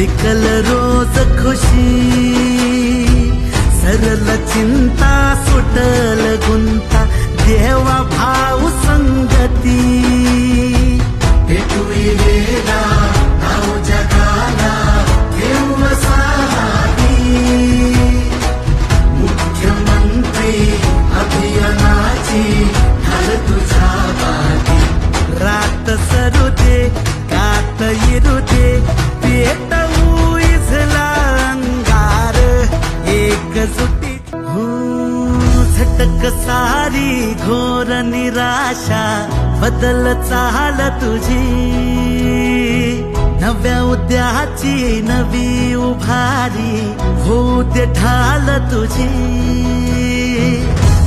बिकल रोज खुशी सरल चिंता सुटल गुंता देवा भाव संगती. एकजुटी हो झटक सारी घोर निराशा बदल चाल तुझी. नव्या उद्याची नवी उभारी हो ते ठाल तुझी.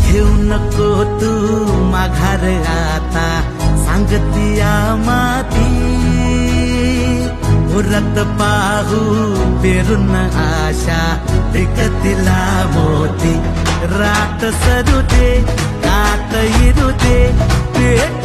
घेऊ नको तू माघार आता सांगती या माती उरत पाहू പെരുന്ന ആശ തിക്കത്തിലാമോത്തി രാട്ടസരുതേ കാത്തയിരുതേ പേട്ട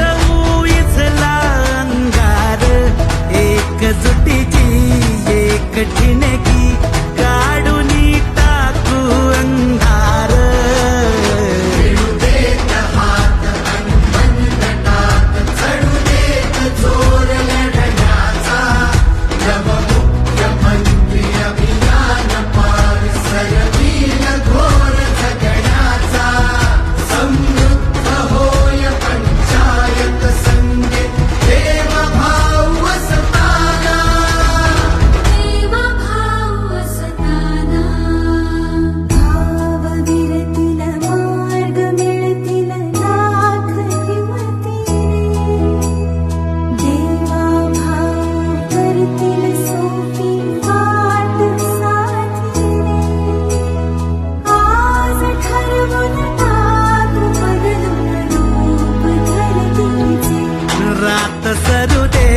ಸರುದೆ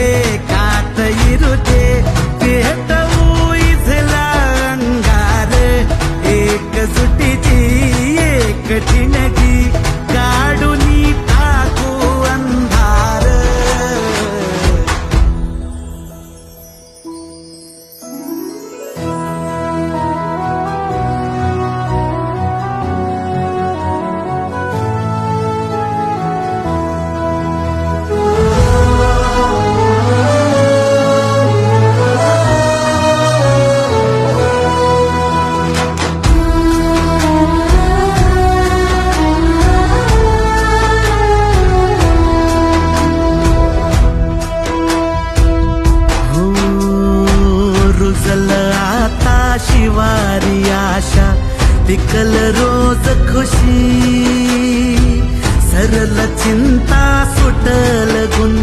ಕಾತ ಇರುದೆ ಕೇತವು ಇಸಲ ಅಂಗಾರ ಏಕ ಸುಟಿಜಿ ಏಕ ಚಿನಗ सरल चिंता सुटल गुण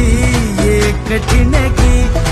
ये कठीण की